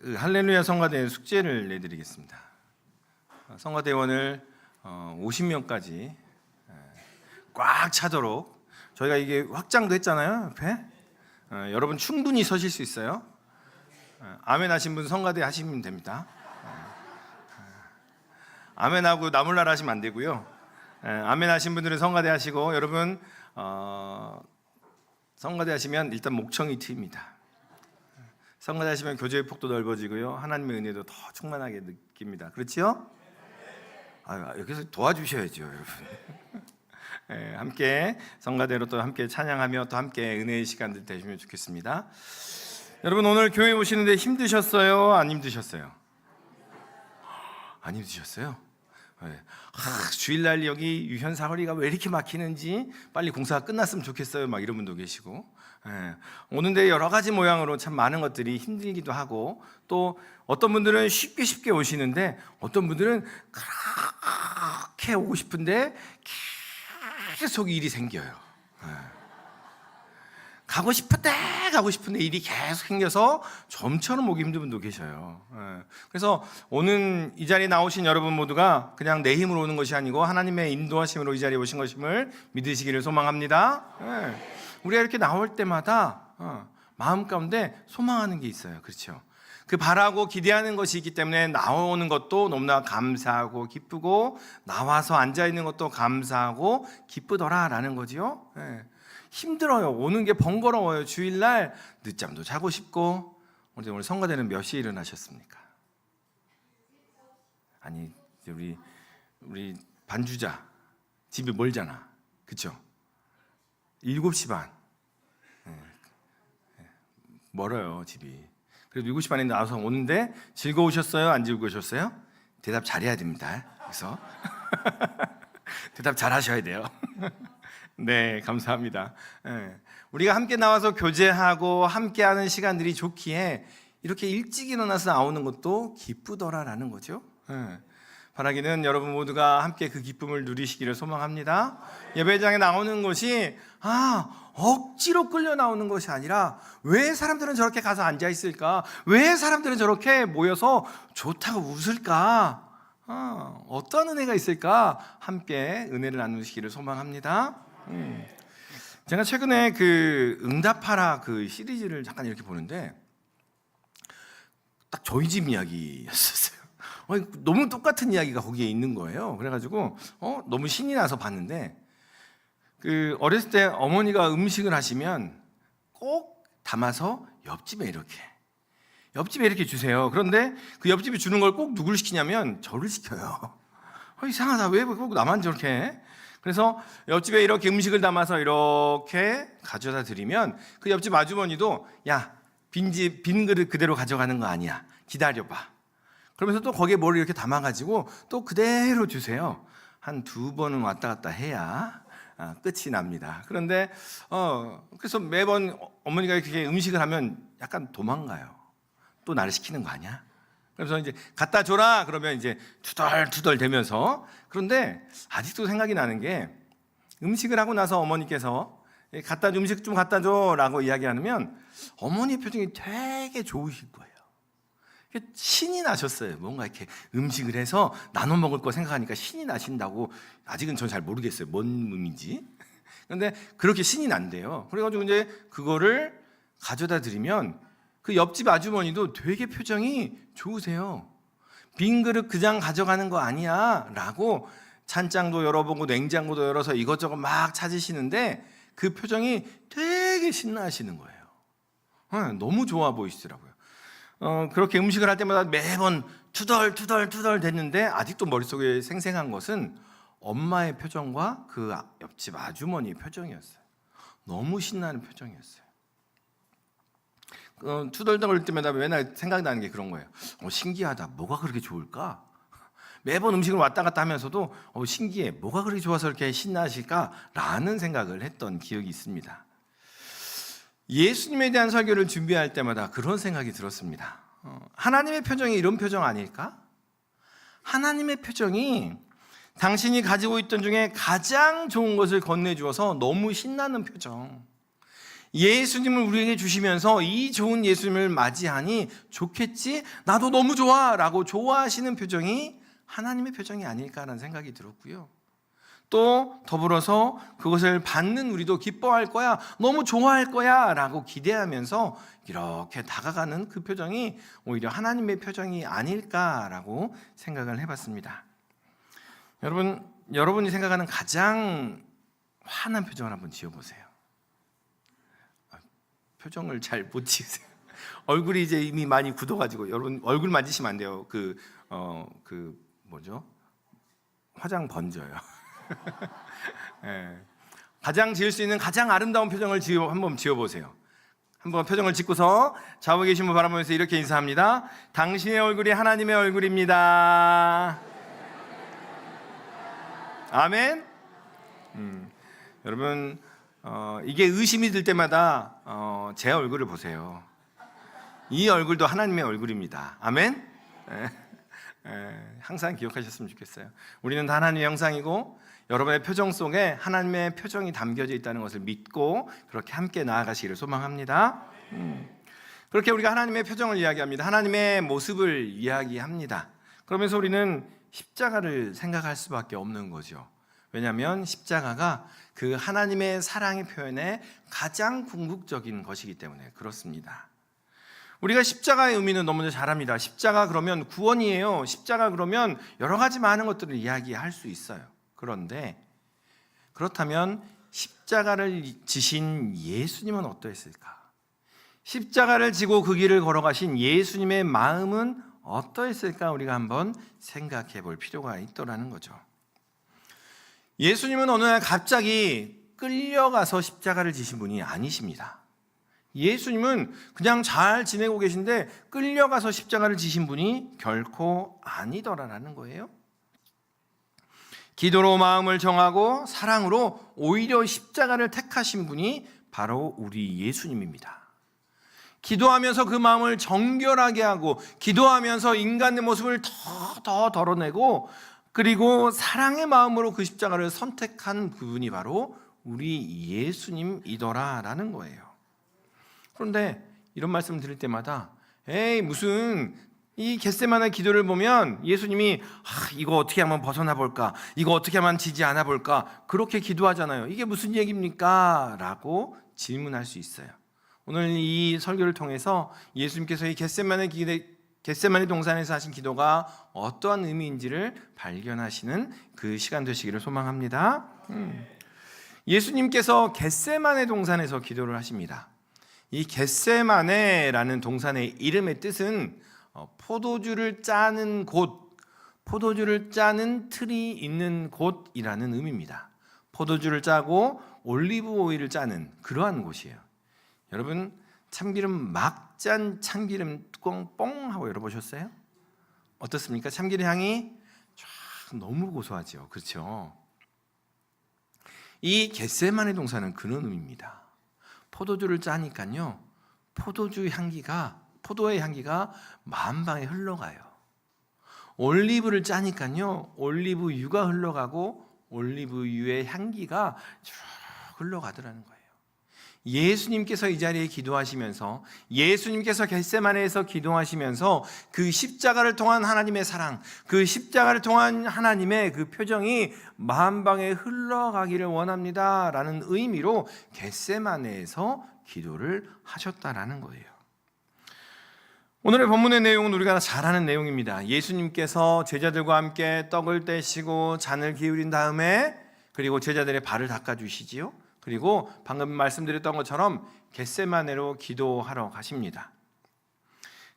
그 할렐루야 성가대 숙제를 내드리겠습니다. 어, 성가대원을 어, 50명까지 꽉 차도록 저희가 이게 확장도 했잖아요 옆에 어, 여러분 충분히 서실 수 있어요. 어, 아멘 하신 분 성가대 하시면 됩니다. 어, 어, 아멘 하고 나몰라라 하시면 안 되고요. 예, 아멘 하신 분들은 성가대 하시고 여러분 어, 성가대 하시면 일단 목청이 트입니다. 성가대 하시면 교제의 폭도 넓어지고요. 하나님의 은혜도 더 충만하게 느낍니다. 그렇지요? 아, 여기서 도와주셔야죠, 여러분. 예, 함께 성가대로 또 함께 찬양하며 또 함께 은혜의 시간들 되시면 좋겠습니다. 여러분 오늘 교회 오시는데 힘드셨어요? 안 힘드셨어요? 안 힘드셨어요? 네. 아, 주일날 여기 유현 사거리가 왜 이렇게 막히는지 빨리 공사가 끝났으면 좋겠어요. 막 이런 분도 계시고 예. 오는데 여러 가지 모양으로 참 많은 것들이 힘들기도 하고 또 어떤 분들은 쉽게 쉽게 오시는데 어떤 분들은 그렇게 오고 싶은데 계속 일이 생겨요. 예. 가고 싶은데 가고 싶은데 일이 계속 생겨서 점처럼 오기 힘든 분도 계셔요. 예. 그래서 오는 이 자리에 나오신 여러분 모두가 그냥 내 힘으로 오는 것이 아니고 하나님의 인도하심으로 이 자리에 오신 것임을 믿으시기를 소망합니다. 예. 우리가 이렇게 나올 때마다 어, 마음 가운데 소망하는 게 있어요. 그렇죠? 그 바라고 기대하는 것이 있기 때문에 나오는 것도 너무나 감사하고 기쁘고 나와서 앉아 있는 것도 감사하고 기쁘더라라는 거지요. 예. 힘들어요. 오는 게 번거로워요. 주일날 늦잠도 자고 싶고 오늘 성가대는 몇 시에 일어나셨습니까? 아니 우리 우리 반주자 집이 멀잖아. 그렇죠? 7시 반. 멀어요, 집이. 그래도 7시 반에 나와서 오는데 즐거우셨어요? 안 즐거우셨어요? 대답 잘해야 됩니다. 그래서 대답 잘 하셔야 돼요. 네, 감사합니다. 예. 우리가 함께 나와서 교제하고 함께 하는 시간들이 좋기에 이렇게 일찍 일어나서 나오는 것도 기쁘더라라는 거죠. 예. 바라기는 여러분 모두가 함께 그 기쁨을 누리시기를 소망합니다. 예배장에 나오는 것이 아 억지로 끌려 나오는 것이 아니라 왜 사람들은 저렇게 가서 앉아 있을까? 왜 사람들은 저렇게 모여서 좋다고 웃을까? 아, 어떤 은혜가 있을까? 함께 은혜를 나누시기를 소망합니다. 음. 제가 최근에 그 응답하라 그 시리즈를 잠깐 이렇게 보는데 딱 저희 집 이야기였었어요. 너무 똑같은 이야기가 거기에 있는 거예요. 그래가지고 어 너무 신이 나서 봤는데 그 어렸을 때 어머니가 음식을 하시면 꼭 담아서 옆집에 이렇게 옆집에 이렇게 주세요. 그런데 그 옆집에 주는 걸 꼭 누굴 시키냐면 저를 시켜요. 어, 이상하다. 왜 꼭 나만 저렇게 해? 그래서 옆집에 이렇게 음식을 담아서 이렇게 가져다 드리면 그 옆집 아주머니도 야 빈집 빈 그릇 그대로 가져가는 거 아니야. 기다려봐. 그러면서 또 거기에 뭘 이렇게 담아가지고 또 그대로 주세요. 한 두 번은 왔다 갔다 해야 아, 끝이 납니다. 그런데 어 그래서 매번 어머니가 이렇게 음식을 하면 약간 도망가요. 또 나를 시키는 거 아니야? 그래서 이제 갖다 줘라 그러면 이제 투덜투덜 대면서 그런데 아직도 생각이 나는 게 음식을 하고 나서 어머니께서 갖다 줘, 음식 좀 갖다 줘라고 이야기하면 어머니 표정이 되게 좋으실 거예요. 신이 나셨어요. 뭔가 이렇게 음식을 해서 나눠 먹을 거 생각하니까 신이 나신다고 아직은 전 잘 모르겠어요. 뭔 의미인지. 그런데 그렇게 신이 난대요. 그래가지고 이제 그거를 가져다 드리면 그 옆집 아주머니도 되게 표정이 좋으세요. 빈 그릇 그냥 가져가는 거 아니야. 라고 찬장도 열어보고 냉장고도 열어서 이것저것 막 찾으시는데 그 표정이 되게 신나하시는 거예요. 네, 너무 좋아 보이시더라고요. 어, 그렇게 음식을 할 때마다 매번 투덜 투덜 투덜 됐는데 아직도 머릿속에 생생한 것은 엄마의 표정과 그 옆집 아주머니의 표정이었어요. 너무 신나는 표정이었어요. 어, 투덜거릴 때마다 맨날 생각나는 게 그런 거예요. 어, 신기하다. 뭐가 그렇게 좋을까? 매번 음식을 왔다 갔다 하면서도 어, 신기해. 뭐가 그렇게 좋아서 이렇게 신나실까라는 생각을 했던 기억이 있습니다. 예수님에 대한 설교를 준비할 때마다 그런 생각이 들었습니다. 어, 하나님의 표정이 이런 표정 아닐까? 하나님의 표정이 당신이 가지고 있던 중에 가장 좋은 것을 건네주어서 너무 신나는 표정. 예수님을 우리에게 주시면서 이 좋은 예수님을 맞이하니 좋겠지? 나도 너무 좋아! 라고 좋아하시는 표정이 하나님의 표정이 아닐까라는 생각이 들었고요. 또 더불어서 그것을 받는 우리도 기뻐할 거야, 너무 좋아할 거야 라고 기대하면서 이렇게 다가가는 그 표정이 오히려 하나님의 표정이 아닐까라고 생각을 해봤습니다. 여러분, 여러분이 생각하는 가장 화난 표정을 한번 지어보세요. 아, 표정을 잘 못 지으세요. 얼굴이 이제 이미 많이 굳어가지고 여러분 얼굴 만지시면 안 돼요. 그 어, 그 뭐죠? 화장 번져요. 예. 가장 지을 수 있는 가장 아름다운 표정을 지어 한번 지어 보세요. 한번 표정을 짓고서 좌우에 계신 분 바라보면서 이렇게 인사합니다. 당신의 얼굴이 하나님의 얼굴입니다. 아멘. 음, 여러분 어, 이게 의심이 들 때마다 어, 제 얼굴을 보세요. 이 얼굴도 하나님의 얼굴입니다. 아멘. 예, 예, 항상 기억하셨으면 좋겠어요. 우리는 다 하나님의 형상이고 여러분의 표정 속에 하나님의 표정이 담겨져 있다는 것을 믿고 그렇게 함께 나아가시기를 소망합니다. 음. 그렇게 우리가 하나님의 표정을 이야기합니다. 하나님의 모습을 이야기합니다. 그러면서 우리는 십자가를 생각할 수밖에 없는 거죠. 왜냐하면 십자가가 그 하나님의 사랑의 표현에 가장 궁극적인 것이기 때문에 그렇습니다. 우리가 십자가의 의미는 너무나 잘 압니다. 십자가 그러면 구원이에요. 십자가 그러면 여러 가지 많은 것들을 이야기할 수 있어요. 그런데 그렇다면 십자가를 지신 예수님은 어떠했을까? 십자가를 지고 그 길을 걸어가신 예수님의 마음은 어떠했을까? 우리가 한번 생각해 볼 필요가 있더라는 거죠. 예수님은 어느 날 갑자기 끌려가서 십자가를 지신 분이 아니십니다. 예수님은 그냥 잘 지내고 계신데 끌려가서 십자가를 지신 분이 결코 아니더라라는 거예요. 기도로 마음을 정하고 사랑으로 오히려 십자가를 택하신 분이 바로 우리 예수님입니다. 기도하면서 그 마음을 정결하게 하고 기도하면서 인간의 모습을 더, 더 덜어내고 그리고 사랑의 마음으로 그 십자가를 선택한 그분이 바로 우리 예수님이더라라는 거예요. 그런데 이런 말씀 드릴 때마다 에이 무슨 이 겟세만의 기도를 보면 예수님이 아, 이거 어떻게 하면 벗어나 볼까? 이거 어떻게 하면 지지 않아 볼까? 그렇게 기도하잖아요. 이게 무슨 얘기입니까? 라고 질문할 수 있어요. 오늘 이 설교를 통해서 예수님께서 이 겟세만의 기대 겟세만의 동산에서 하신 기도가 어떠한 의미인지를 발견하시는 그 시간 되시기를 소망합니다. 음. 예수님께서 겟세만의 동산에서 기도를 하십니다. 이 겟세마네라는 동산의 이름의 뜻은 어, 포도주를 짜는 곳, 포도주를 짜는 틀이 있는 곳이라는 의미입니다. 포도주를 짜고 올리브 오일을 짜는 그러한 곳이에요. 여러분 참기름 막 짠 참기름 뚜껑 뻥 하고 열어보셨어요? 어떻습니까? 참기름 향이 쫙 너무 고소하죠. 그렇죠? 이 겟세만의 동산은 그런 의미입니다. 포도주를 짜니까요. 포도주 향기가 포도의 향기가 만방에 흘러가요. 올리브를 짜니까요. 올리브유가 흘러가고 올리브유의 향기가 쭉 흘러가더라는 거예요. 예수님께서 이 자리에 기도하시면서 예수님께서 겟세마네에서 기도하시면서 그 십자가를 통한 하나님의 사랑, 그 십자가를 통한 하나님의 그 표정이 만방에 흘러가기를 원합니다라는 의미로 겟세마네에서 기도를 하셨다라는 거예요. 오늘의 본문의 내용은 우리가 잘 아는 내용입니다. 예수님께서 제자들과 함께 떡을 떼시고 잔을 기울인 다음에 그리고 제자들의 발을 닦아 주시지요. 그리고 방금 말씀드렸던 것처럼 겟세마네로 기도하러 가십니다.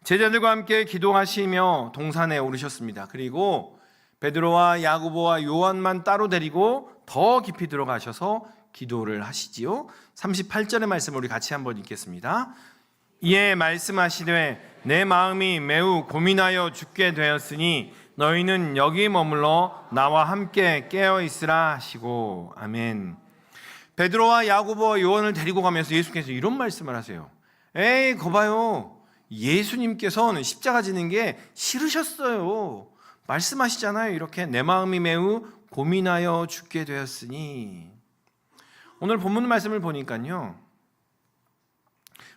제자들과 함께 기도하시며 동산에 오르셨습니다. 그리고 베드로와 야고보와 요한만 따로 데리고 더 깊이 들어가셔서 기도를 하시지요. 38절의 말씀을 우리 같이 한번 읽겠습니다. 이에 말씀하시되 내 마음이 매우 고민하여 죽게 되었으니 너희는 여기 머물러 나와 함께 깨어 있으라 하시고 아멘. 베드로와 야고보와 요한을 데리고 가면서 예수께서 이런 말씀을 하세요. 에이, 거봐요. 예수님께서는 십자가 지는 게 싫으셨어요. 말씀하시잖아요. 이렇게 내 마음이 매우 고민하여 죽게 되었으니. 오늘 본문 말씀을 보니까요.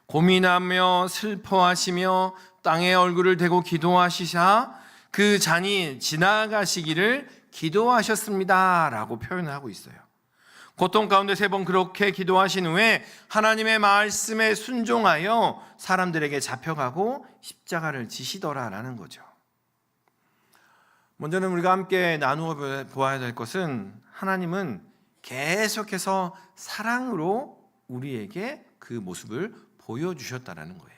고민하며 슬퍼하시며 땅에 얼굴을 대고 기도하시사 그 잔이 지나가시기를 기도하셨습니다 라고 표현을 하고 있어요. 고통 가운데 세 번 그렇게 기도하신 후에 하나님의 말씀에 순종하여 사람들에게 잡혀가고 십자가를 지시더라라는 거죠. 먼저는 우리가 함께 나누어 보아야 될 것은 하나님은 계속해서 사랑으로 우리에게 그 모습을 보여주셨다라는 거예요.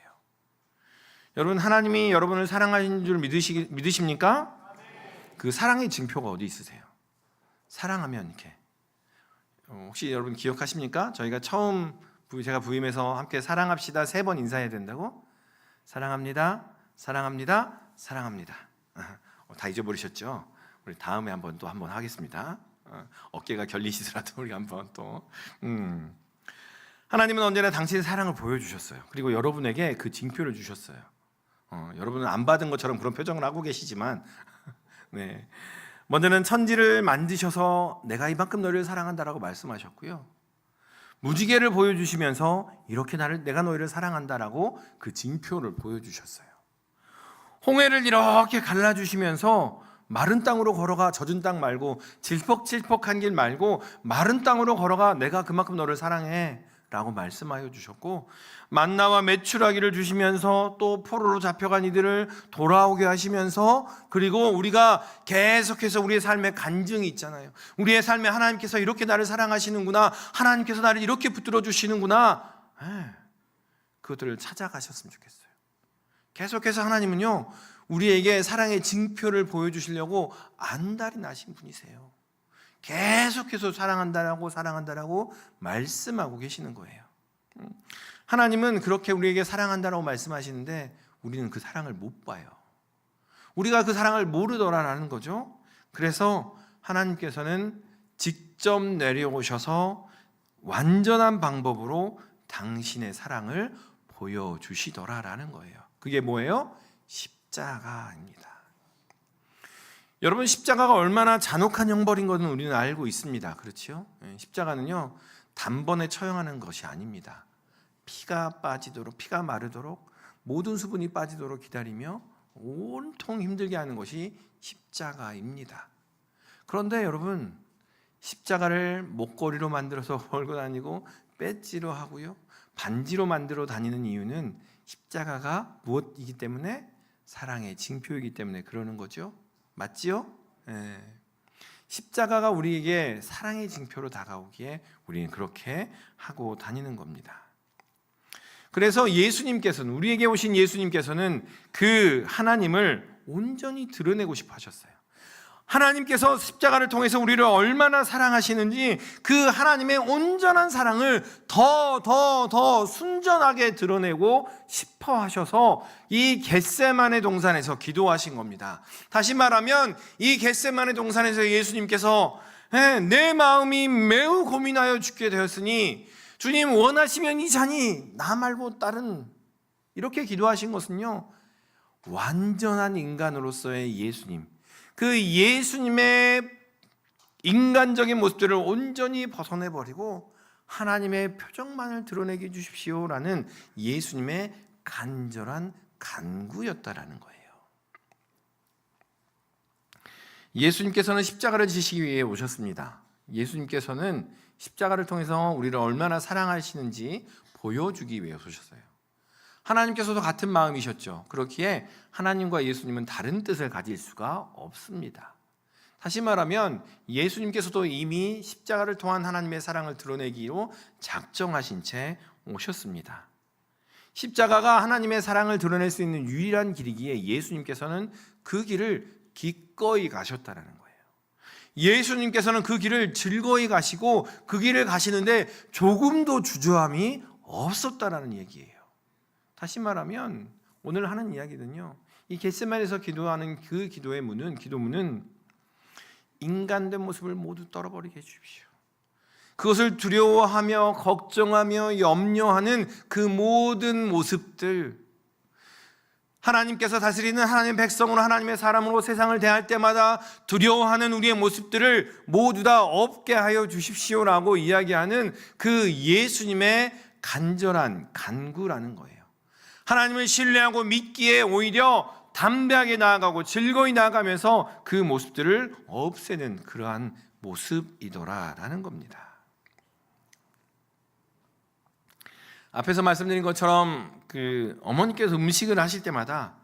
여러분 하나님이 여러분을 사랑하신 줄 믿으시, 믿으십니까? 그 사랑의 증표가 어디 있으세요? 사랑하면 이렇게 어, 혹시 여러분 기억하십니까? 저희가 처음 부- 제가 부임해서 함께 사랑합시다 세 번 인사해야 된다고 사랑합니다, 사랑합니다, 사랑합니다. 어, 다 잊어버리셨죠? 우리 다음에 한번 또 한번 하겠습니다. 어, 어깨가 결리시더라도 우리 한번 또. 음. 하나님은 언제나 당신의 사랑을 보여주셨어요. 그리고 여러분에게 그 징표를 주셨어요. 어, 여러분은 안 받은 것처럼 그런 표정을 하고 계시지만, 네. 먼저는 천지를 만드셔서 내가 이만큼 너를 사랑한다라고 말씀하셨고요. 무지개를 보여주시면서 이렇게 나를 내가 너희를 사랑한다라고 그 징표를 보여주셨어요. 홍해를 이렇게 갈라주시면서 마른 땅으로 걸어가 젖은 땅 말고 질퍽질퍽한 길 말고 마른 땅으로 걸어가 내가 그만큼 너를 사랑해 라고 말씀하여 주셨고 만나와 메추라기를 주시면서 또 포로로 잡혀간 이들을 돌아오게 하시면서 그리고 우리가 계속해서 우리의 삶에 간증이 있잖아요. 우리의 삶에 하나님께서 이렇게 나를 사랑하시는구나 하나님께서 나를 이렇게 붙들어 주시는구나. 예, 그것들을 찾아가셨으면 좋겠어요. 계속해서 하나님은요 우리에게 사랑의 징표를 보여주시려고 안달이 나신 분이세요. 계속해서 사랑한다라고 사랑한다라고 말씀하고 계시는 거예요. 음. 하나님은 그렇게 우리에게 사랑한다라고 말씀하시는데 우리는 그 사랑을 못 봐요. 우리가 그 사랑을 모르더라라는 거죠. 그래서 하나님께서는 직접 내려오셔서 완전한 방법으로 당신의 사랑을 보여주시더라라는 거예요. 그게 뭐예요? 십자가입니다. 여러분 십자가가 얼마나 잔혹한 형벌인 것은 우리는 알고 있습니다. 그렇죠? 예, 십자가는요 단번에 처형하는 것이 아닙니다. 피가 빠지도록 피가 마르도록 모든 수분이 빠지도록 기다리며 온통 힘들게 하는 것이 십자가입니다. 그런데 여러분 십자가를 목걸이로 만들어서 걸고 다니고 배지로 하고요 반지로 만들어 다니는 이유는 십자가가 무엇이기 때문에 사랑의 징표이기 때문에 그러는 거죠. 맞지요? 예. 십자가가 우리에게 사랑의 징표로 다가오기에 우리는 그렇게 하고 다니는 겁니다. 그래서 예수님께서는 우리에게 오신 예수님께서는 그 하나님을 온전히 드러내고 싶어 하셨어요. 하나님께서 십자가를 통해서 우리를 얼마나 사랑하시는지 그 하나님의 온전한 사랑을 더, 더, 더 순전하게 드러내고 싶어 하셔서 이 겟세만의 동산에서 기도하신 겁니다. 다시 말하면 이 겟세만의 동산에서 예수님께서 예, 내 마음이 매우 고민하여 죽게 되었으니 주님 원하시면 이 잔이 나 말고 다른 이렇게 기도하신 것은요 완전한 인간으로서의 예수님 그 예수님의 인간적인 모습들을 온전히 벗어내 버리고 하나님의 표정만을 드러내게 해 주십시오라는 예수님의 간절한 간구였다라는 거예요. 예수님께서는 십자가를 지시기 위해 오셨습니다. 예수님께서는 십자가를 통해서 우리를 얼마나 사랑하시는지 보여주기 위해 오셨어요. 하나님께서도 같은 마음이셨죠. 그렇기에 하나님과 예수님은 다른 뜻을 가질 수가 없습니다. 다시 말하면 예수님께서도 이미 십자가를 통한 하나님의 사랑을 드러내기로 작정하신 채 오셨습니다. 십자가가 하나님의 사랑을 드러낼 수 있는 유일한 길이기에 예수님께서는 그 길을 기꺼이 가셨다라는 거예요. 예수님께서는 그 길을 즐거이 가시고 그 길을 가시는데 조금도 주저함이 없었다라는 얘기예요. 다시 말하면 오늘 하는 이야기는요. 이 겟세만에서 기도하는 그 기도의 문은 기도문은 인간된 모습을 모두 떨어버리게 해 주십시오. 그것을 두려워하며 걱정하며 염려하는 그 모든 모습들 하나님께서 다스리는 하나님의 백성으로 하나님의 사람으로 세상을 대할 때마다 두려워하는 우리의 모습들을 모두 다 없게 하여 주십시오라고 이야기하는 그 예수님의 간절한 간구라는 거예요. 하나님을 신뢰하고 믿기에 오히려 담대하게 나아가고 즐거이 나아가면서 그 모습들을 없애는 그러한 모습이더라라는 겁니다. 앞에서 말씀드린 것처럼 그 어머니께서 음식을 하실 때마다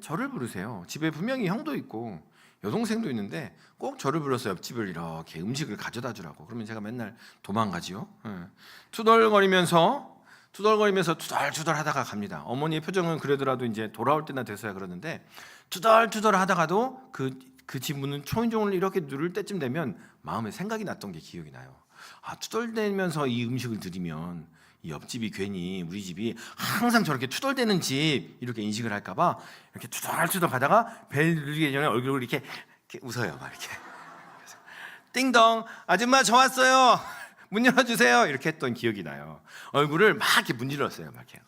저를 부르세요. 집에 분명히 형도 있고 여동생도 있는데 꼭 저를 불러서 옆집을 이렇게 음식을 가져다 주라고. 그러면 제가 맨날 도망가지요. 예. 투덜거리면서 투덜거리면서 투덜투덜 하다가 갑니다. 어머니의 표정은 그러더라도 이제 돌아올 때나 돼서야 그러는데 투덜투덜 하다가도 그 그 집 문은 초인종을 이렇게 누를 때쯤 되면 마음에 생각이 났던 게 기억이 나요. 아 투덜대면서 이 음식을 드리면 이 옆집이 괜히 우리 집이 항상 저렇게 투덜대는 집 이렇게 인식을 할까봐 이렇게 투덜투덜 가다가 벨 누르기 전에 얼굴을 이렇게, 이렇게 웃어요, 막 이렇게. 띵동 아줌마 저 왔어요. 문 열어주세요. 이렇게 했던 기억이 나요. 얼굴을 막 이렇게 문질렀어요, 막 이렇게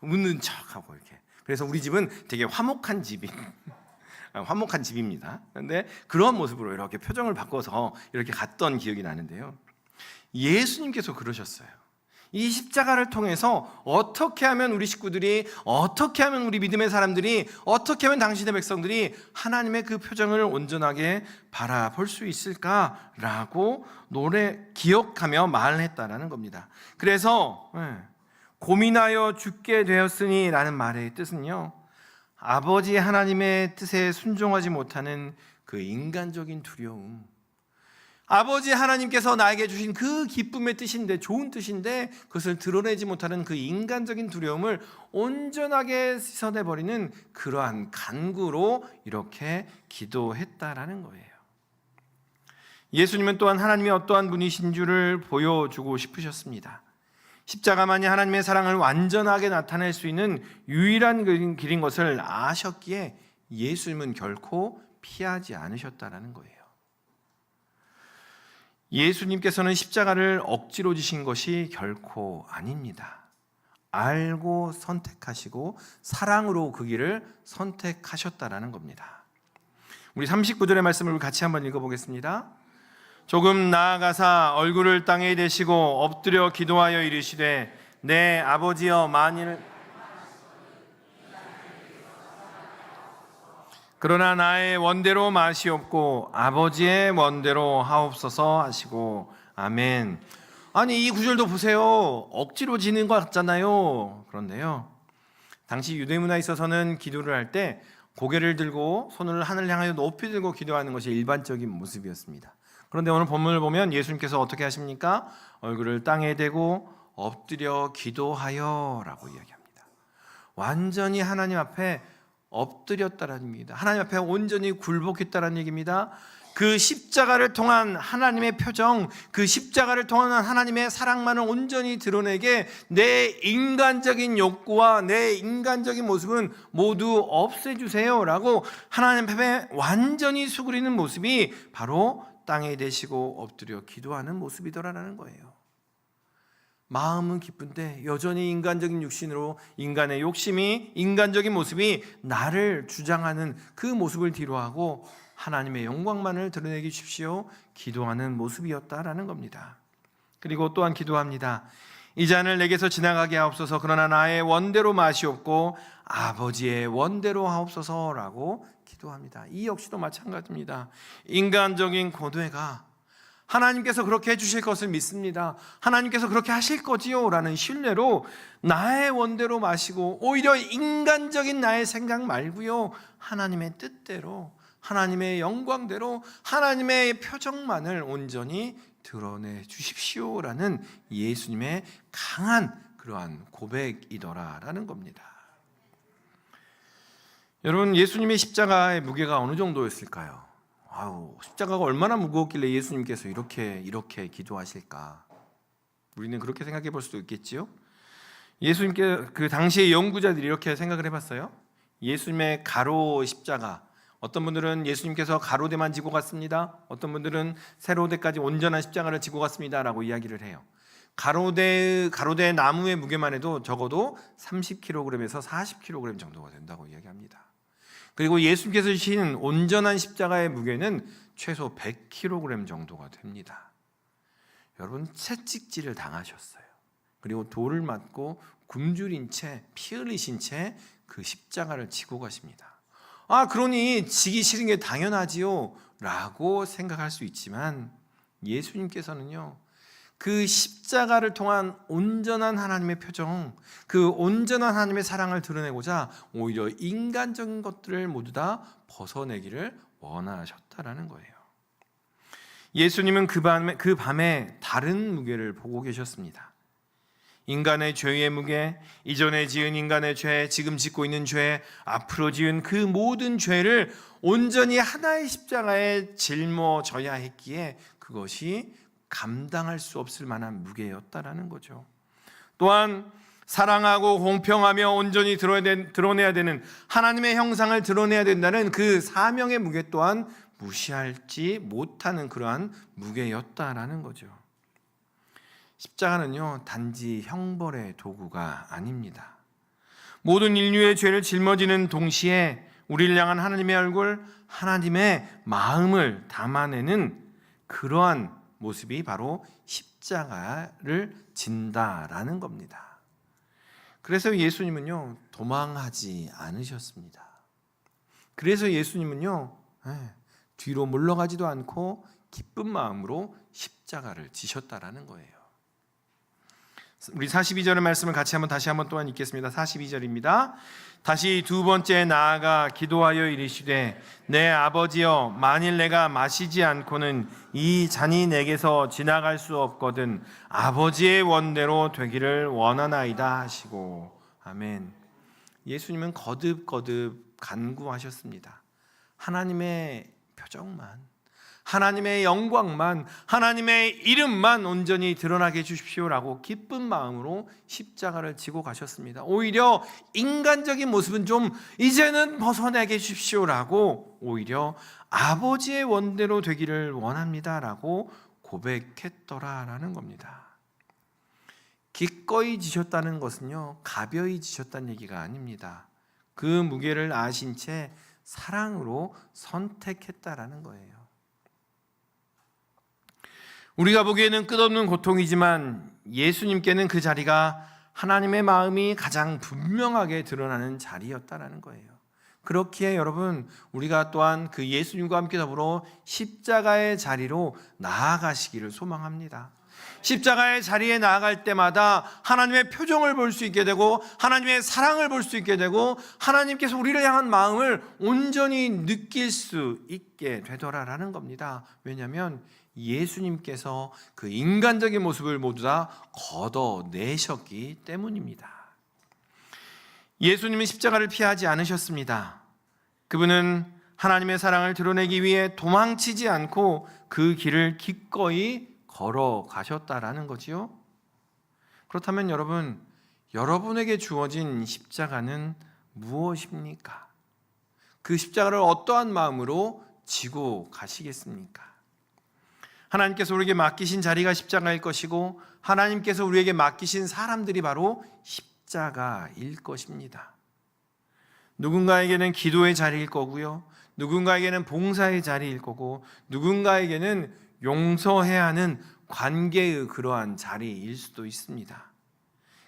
웃는 척하고 이렇게. 그래서 우리 집은 되게 화목한 집이 아, 화목한 집입니다. 그런데 그런 모습으로 이렇게 표정을 바꿔서 이렇게 갔던 기억이 나는데요. 예수님께서 그러셨어요. 이 십자가를 통해서 어떻게 하면 우리 식구들이 어떻게 하면 우리 믿음의 사람들이 어떻게 하면 당신의 백성들이 하나님의 그 표정을 온전하게 바라볼 수 있을까라고 노래 기억하며 말했다라는 겁니다. 그래서 예, 고민하여 죽게 되었으니라는 말의 뜻은요. 아버지 하나님의 뜻에 순종하지 못하는 그 인간적인 두려움. 아버지 하나님께서 나에게 주신 그 기쁨의 뜻인데 좋은 뜻인데 그것을 드러내지 못하는 그 인간적인 두려움을 온전하게 씻어내 버리는 그러한 간구로 이렇게 기도했다라는 거예요. 예수님은 또한 하나님이 어떠한 분이신 줄을 보여주고 싶으셨습니다. 십자가만이 하나님의 사랑을 완전하게 나타낼 수 있는 유일한 길인 것을 아셨기에 예수님은 결코 피하지 않으셨다라는 거예요. 예수님께서는 십자가를 억지로 지신 것이 결코 아닙니다. 알고 선택하시고 사랑으로 그 길을 선택하셨다라는 겁니다. 우리 39절의 말씀을 같이 한번 읽어보겠습니다. 조금 나아가사 얼굴을 땅에 대시고 엎드려 기도하여 이르시되 내 아버지여 만일 그러나 나의 원대로 마시옵고 아버지의 원대로 하옵소서 하시고 아멘. 아니 이 구절도 보세요. 억지로 지는 것 같잖아요. 그런데요. 당시 유대 문화에 있어서는 기도를 할 때 고개를 들고 손을 하늘 향하여 높이 들고 기도하는 것이 일반적인 모습이었습니다. 그런데 오늘 본문을 보면 예수님께서 어떻게 하십니까? 얼굴을 땅에 대고 엎드려 기도하여라고 이야기합니다. 완전히 하나님 앞에 엎드렸다라는 얘기입니다. 하나님 앞에 온전히 굴복했다라는 얘기입니다. 그 십자가를 통한 하나님의 표정, 그 십자가를 통한 하나님의 사랑만을 온전히 드러내게 내 인간적인 욕구와 내 인간적인 모습은 모두 없애주세요 라고 하나님 앞에 완전히 수그리는 모습이 바로 땅에 대시고 엎드려 기도하는 모습이더라라는 거예요. 마음은 기쁜데 여전히 인간적인 육신으로 인간의 욕심이 인간적인 모습이 나를 주장하는 그 모습을 뒤로하고 하나님의 영광만을 드러내기 주십시오. 기도하는 모습이었다라는 겁니다. 그리고 또한 기도합니다. 이 잔을 내게서 지나가게 하옵소서. 그러나 나의 원대로 마시옵고 아버지의 원대로 하옵소서라고 기도합니다. 이 역시도 마찬가지입니다. 인간적인 고뇌가 하나님께서 그렇게 해주실 것을 믿습니다. 하나님께서 그렇게 하실 거지요. 라는 신뢰로 나의 원대로 마시고 오히려 인간적인 나의 생각 말고요. 하나님의 뜻대로, 하나님의 영광대로, 하나님의 표정만을 온전히 드러내 주십시오. 라는 예수님의 강한 그러한 고백이더라라는 겁니다. 여러분, 예수님의 십자가의 무게가 어느 정도였을까요? 아우 십자가가 얼마나 무거웠길래 예수님께서 이렇게 이렇게 기도하실까? 우리는 그렇게 생각해 볼 수도 있겠지요. 예수님께 그 당시의 연구자들이 이렇게 생각을 해봤어요. 예수님의 가로 십자가. 어떤 분들은 예수님께서 가로대만 지고 갔습니다. 어떤 분들은 세로대까지 온전한 십자가를 지고 갔습니다라고 이야기를 해요. 가로대 가로대 나무의 무게만 해도 적어도 30kg에서 40kg 정도가 된다고 이야기합니다. 그리고 예수님께서 주신 온전한 십자가의 무게는 최소 100kg 정도가 됩니다. 여러분 채찍질을 당하셨어요. 그리고 돌을 맞고 굶주린 채 피 흘리신 채 그 십자가를 지고 가십니다. 아, 그러니 지기 싫은 게 당연하지요. 라고 생각할 수 있지만 예수님께서는요, 그 십자가를 통한 온전한 하나님의 표정, 그 온전한 하나님의 사랑을 드러내고자 오히려 인간적인 것들을 모두 다 벗어내기를 원하셨다라는 거예요. 예수님은 그 밤에, 그 밤에 다른 무게를 보고 계셨습니다. 인간의 죄의 무게, 이전에 지은 인간의 죄, 지금 짓고 있는 죄, 앞으로 지은 그 모든 죄를 온전히 하나의 십자가에 짊어져야 했기에 그것이 감당할 수 없을 만한 무게였다라는 거죠. 또한 사랑하고 공평하며 온전히 드러내야 되는 하나님의 형상을 드러내야 된다는 그 사명의 무게 또한 무시할지 못하는 그러한 무게였다라는 거죠. 십자가는요, 단지 형벌의 도구가 아닙니다. 모든 인류의 죄를 짊어지는 동시에 우리를 향한 하나님의 얼굴, 하나님의 마음을 담아내는 그러한 모습이 바로 십자가를 진다라는 겁니다. 그래서 예수님은요, 도망하지 않으셨습니다. 그래서 예수님은요, 예, 뒤로 물러가지도 않고 기쁜 마음으로 십자가를 지셨다라는 거예요. 우리 42절의 말씀을 같이 한번 다시 한번 또한 읽겠습니다. 42절입니다. 다시 두 번째 나아가 기도하여 이르시되 내 아버지여 만일 내가 마시지 않고는 이 잔이 내게서 지나갈 수 없거든 아버지의 원대로 되기를 원하나이다 하시고 아멘. 예수님은 거듭거듭 간구하셨습니다. 하나님의 표정만 하나님의 영광만 하나님의 이름만 온전히 드러나게 해 주십시오라고 기쁜 마음으로 십자가를 지고 가셨습니다. 오히려 인간적인 모습은 좀 이제는 벗어나게 해 주십시오라고 오히려 아버지의 원대로 되기를 원합니다라고 고백했더라라는 겁니다. 기꺼이 지셨다는 것은요 가벼이 지셨다는 얘기가 아닙니다. 그 무게를 아신 채 사랑으로 선택했다라는 거예요. 우리가 보기에는 끝없는 고통이지만 예수님께는 그 자리가 하나님의 마음이 가장 분명하게 드러나는 자리였다라는 거예요. 그렇기에 여러분 우리가 또한 그 예수님과 함께 더불어 십자가의 자리로 나아가시기를 소망합니다. 십자가의 자리에 나아갈 때마다 하나님의 표정을 볼 수 있게 되고 하나님의 사랑을 볼 수 있게 되고 하나님께서 우리를 향한 마음을 온전히 느낄 수 있게 되더라라는 겁니다. 왜냐하면 예수님께서 그 인간적인 모습을 모두 다 걷어내셨기 때문입니다. 예수님은 십자가를 피하지 않으셨습니다. 그분은 하나님의 사랑을 드러내기 위해 도망치지 않고 그 길을 기꺼이 걸어가셨다라는 거지요. 그렇다면 여러분, 여러분에게 주어진 십자가는 무엇입니까? 그 십자가를 어떠한 마음으로 지고 가시겠습니까? 하나님께서 우리에게 맡기신 자리가 십자가일 것이고 하나님께서 우리에게 맡기신 사람들이 바로 십자가일 것입니다. 누군가에게는 기도의 자리일 거고요. 누군가에게는 봉사의 자리일 거고 누군가에게는 용서해야 하는 관계의 그러한 자리일 수도 있습니다.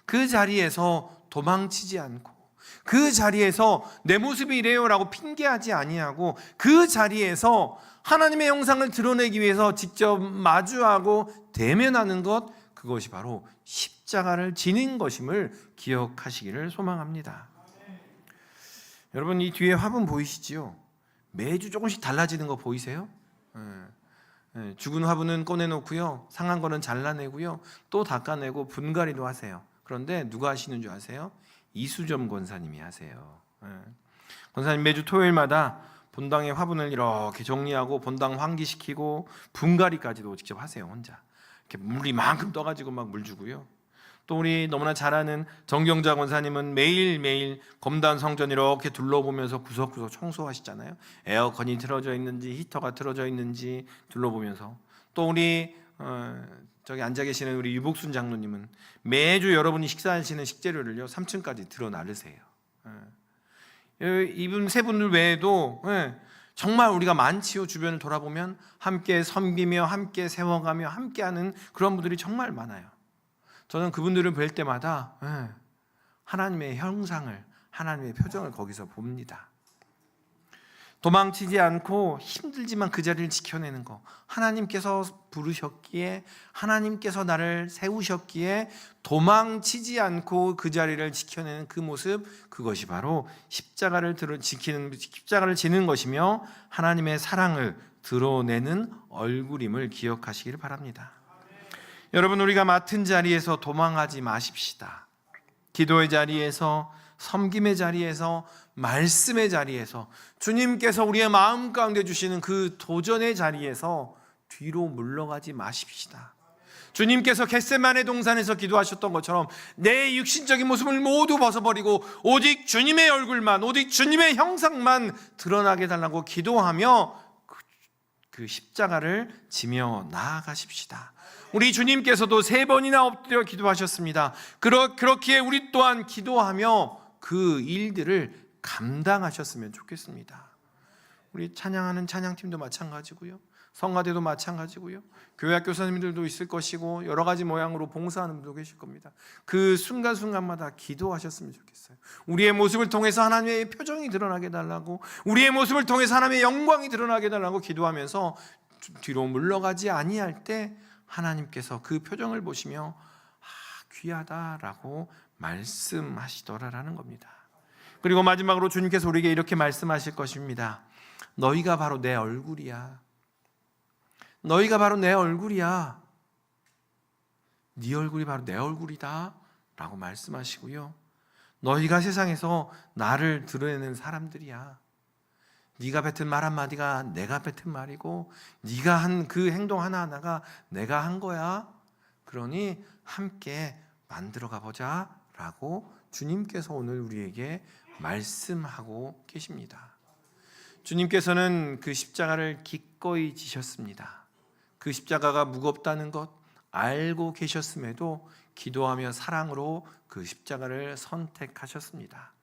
그 자리에서 도망치지 않고 그 자리에서 내 모습이 이래요라고 핑계하지 아니하고 그 자리에서 하나님의 형상을 드러내기 위해서 직접 마주하고 대면하는 것 그것이 바로 십자가를 지닌 것임을 기억하시기를 소망합니다. 여러분 이 뒤에 화분 보이시지요? 매주 조금씩 달라지는 거 보이세요? 예. 예, 죽은 화분은 꺼내놓고요, 상한 거는 잘라내고요, 또 닦아내고 분갈이도 하세요. 그런데 누가 하시는 줄 아세요? 이수점 권사님이 하세요. 예. 권사님 매주 토요일마다 본당의 화분을 이렇게 정리하고 본당 환기시키고 분갈이까지도 직접 하세요 혼자. 이렇게 물이 만큼 떠가지고 막 물 주고요. 또 우리 너무나 잘 아는 정경자 권사님은 매일 매일 검단 성전 이렇게 둘러보면서 구석구석 청소하시잖아요. 에어컨이 틀어져 있는지 히터가 틀어져 있는지 둘러보면서 또 우리 어, 저기 앉아 계시는 우리 유복순 장로님은 매주 여러분이 식사하시는 식재료를요 3층까지 들어 나르세요. 예. 이분 세 분들 외에도 예, 정말 우리가 많지요 주변을 돌아보면 함께 섬기며 함께 세워가며 함께하는 그런 분들이 정말 많아요. 저는 그분들을 뵐 때마다 예, 하나님의 형상을 하나님의 표정을 거기서 봅니다. 도망치지 않고 힘들지만 그 자리를 지켜내는 거. 하나님께서 부르셨기에 하나님께서 나를 세우셨기에 도망치지 않고 그 자리를 지켜내는 그 모습 그것이 바로 십자가를 들어 지키는 십자가를 지는 것이며 하나님의 사랑을 드러내는 얼굴임을 기억하시기를 바랍니다. 여러분 우리가 맡은 자리에서 도망하지 마십시다. 기도의 자리에서 섬김의 자리에서 말씀의 자리에서 주님께서 우리의 마음 가운데 주시는 그 도전의 자리에서 뒤로 물러가지 마십시다. 주님께서 겟세만의 동산에서 기도하셨던 것처럼 내 육신적인 모습을 모두 벗어버리고 오직 주님의 얼굴만 오직 주님의 형상만 드러나게 달라고 기도하며 그, 그 십자가를 지며 나아가십시다. 우리 주님께서도 세 번이나 엎드려 기도하셨습니다. 그러, 그렇기에 우리 또한 기도하며 그 일들을 감당하셨으면 좋겠습니다. 우리 찬양하는 찬양팀도 마찬가지고요. 성가대도 마찬가지고요. 교회 교사님들도 있을 것이고 여러 가지 모양으로 봉사하는 분도 계실 겁니다. 그 순간순간마다 기도하셨으면 좋겠어요. 우리의 모습을 통해서 하나님의 표정이 드러나게 달라고 우리의 모습을 통해서 하나님의 영광이 드러나게 달라고 기도하면서 뒤로 물러가지 아니할 때 하나님께서 그 표정을 보시며 아, 귀하다라고 말씀하시더라라는 겁니다. 그리고 마지막으로 주님께서 우리에게 이렇게 말씀하실 것입니다. 너희가 바로 내 얼굴이야. 너희가 바로 내 얼굴이야. 네 얼굴이 바로 내 얼굴이다. 라고 말씀하시고요. 너희가 세상에서 나를 드러내는 사람들이야. 네가 뱉은 말 한마디가 내가 뱉은 말이고 네가 한 그 행동 하나하나가 내가 한 거야. 그러니 함께 만들어 가보자 라고 주님께서 오늘 우리에게 말씀하고 계십니다. 주님께서는 그 십자가를 기꺼이 지셨습니다. 그 십자가가 무겁다는 것 알고 계셨음에도 기도하며 사랑으로 그 십자가를 선택하셨습니다.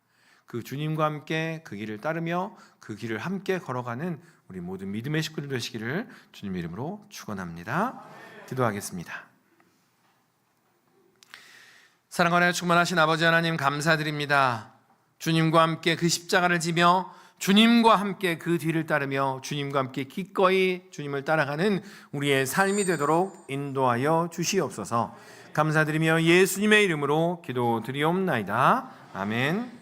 그 주님과 함께 그 길을 따르며 그 길을 함께 걸어가는 우리 모든 믿음의 식구들 되시기를 주님 이름으로 축원합니다. 기도하겠습니다. 사랑하여 충만하신 아버지 하나님 감사드립니다. 주님과 함께 그 십자가를 지며 주님과 함께 그 뒤를 따르며 주님과 함께 기꺼이 주님을 따라가는 우리의 삶이 되도록 인도하여 주시옵소서. 감사드리며 예수님의 이름으로 기도드리옵나이다. 아멘.